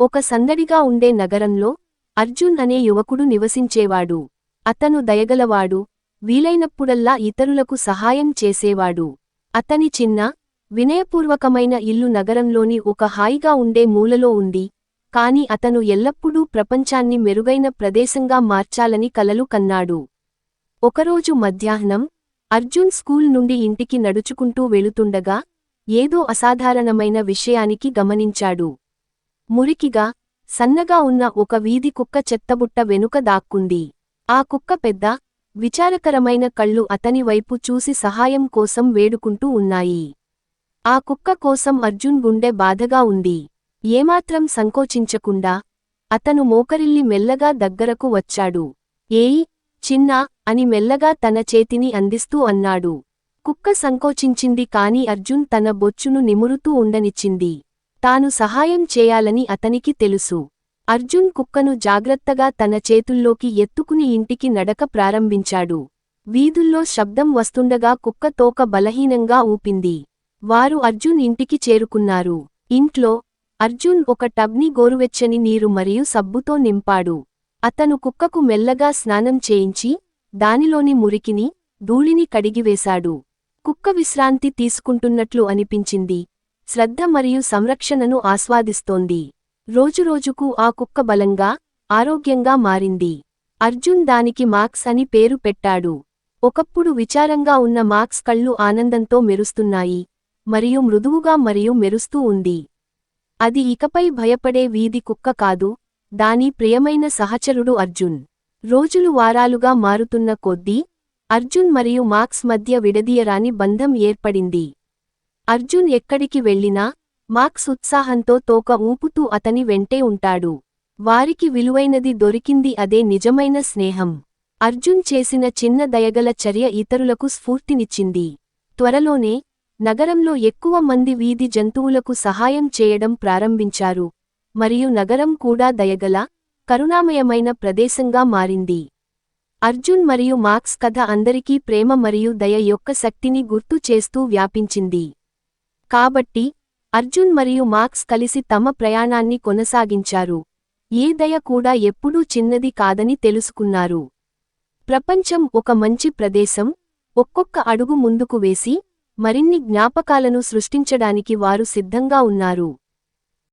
ఒక సందడిగా ఉండే నగరంలో అర్జున్ అనే యువకుడు నివసించేవాడు. అతను దయగలవాడు వీలైనప్పుడల్లా ఇతరులకు సహాయం చేసేవాడు. అతని చిన్న వినయపూర్వకమైన ఇల్లు నగరంలోని ఒక హాయిగా ఉండే మూలలో ఉంది. కాని అతను ఎల్లప్పుడూ ప్రపంచాన్ని మెరుగైన ప్రదేశంగా మార్చాలని కలలు కన్నాడు. ఒకరోజు మధ్యాహ్నం అర్జున్ స్కూల్ నుండి ఇంటికి నడుచుకుంటూ వెళుతుండగా ఏదో అసాధారణమైన విషయానికి గమనించాడు. మురికిగా సన్నగా ఉన్న ఒక వీధి కుక్క చెత్తబుట్ట వెనుక దాక్కుంది. ఆ కుక్క పెద్ద విచారకరమైన కళ్ళు అతని వైపు చూసి సహాయం కోసం వేడుకుంటూ ఉన్నాయి. ఆ కుక్క కోసం అర్జున్ గుండె బాధగా ఉంది. ఏమాత్రం సంకోచించకుండా అతను మోకరిల్లి మెల్లగా దగ్గరకు వచ్చాడు. ఏయ్ చిన్నా అని మెల్లగా తన చేతిని అందిస్తూ అన్నాడు. కుక్క సంకోచించింది కాని అర్జున్ తన బొచ్చును నిమురుతూ ఉండనిచ్చింది. తాను సహాయం చేయాలని అతనికి తెలుసు. అర్జున్ కుక్కను జాగ్రత్తగా తన చేతుల్లోకి ఎత్తుకుని ఇంటికి నడక ప్రారంభించాడు. వీధుల్లో శబ్దం వస్తుండగా కుక్క తోక బలహీనంగా ఊపింది. వారు అర్జున్ ఇంటికి చేరుకున్నారు. ఇంట్లో అర్జున్ ఒక టబ్ని గోరువెచ్చని నీరు మరియు సబ్బుతో నింపాడు. అతను కుక్కకు మెల్లగా స్నానం చేయించి దానిలోని మురికిని ధూళిని కడిగివేశాడు. కుక్క విశ్రాంతి తీసుకుంటున్నట్లు అనిపించింది. శ్రద్ధ మరియు సంరక్షణను ఆస్వాదిస్తోంది. రోజురోజుకు ఆ కుక్క బలంగా ఆరోగ్యంగా మారింది. అర్జున్ దానికి మాక్స్ అని పేరు పెట్టాడు. ఒకప్పుడు విచారంగా ఉన్న మాక్స్ కళ్ళు ఆనందంతో మెరుస్తున్నాయి. మరియు మృదువుగా మరియు మెరుస్తూ ఉంది. అది ఇకపై భయపడే వీధి కుక్క కాదు దాని ప్రియమైన సహచరుడు అర్జున్. రోజులు వారాలుగా మారుతున్న కొద్దీ అర్జున్ మరియు మాక్స్ మధ్య విడదీయరాని బంధం ఏర్పడింది. అర్జున్ ఎక్కడికి వెళ్ళినా మాక్స్ ఉత్సాహంతో తోక ఊపుతూ అతని వెంటే ఉంటాడు. వారికి విలువైనది దొరికింది అదే నిజమైన స్నేహం. అర్జున్ చేసిన చిన్న దయగల చర్య ఇతరులకు స్ఫూర్తినిచ్చింది. త్వరలోనే నగరంలో ఎక్కువ మంది వీధి జంతువులకు సహాయం చేయడం ప్రారంభించారు. మరియు నగరం కూడా దయగల కరుణామయమైన ప్రదేశంగా మారింది. అర్జున్ మరియు మాక్స్ కథ అందరికీ ప్రేమ మరియు దయ యొక్క శక్తిని గుర్తు చేస్తూ వ్యాపించింది. కాబట్టి అర్జున్ మరియు మాక్స్ కలిసి తమ ప్రయాణాన్ని కొనసాగించారు. ఏ దయ కూడా ఎప్పుడూ చిన్నది కాదని తెలుసుకున్నారు. ప్రపంచం ఒక మంచి ప్రదేశం ఒక్కొక్క అడుగు ముందుకు వేసి మరిన్ని జ్ఞాపకాలను సృష్టించడానికి వారు సిద్ధంగా ఉన్నారు.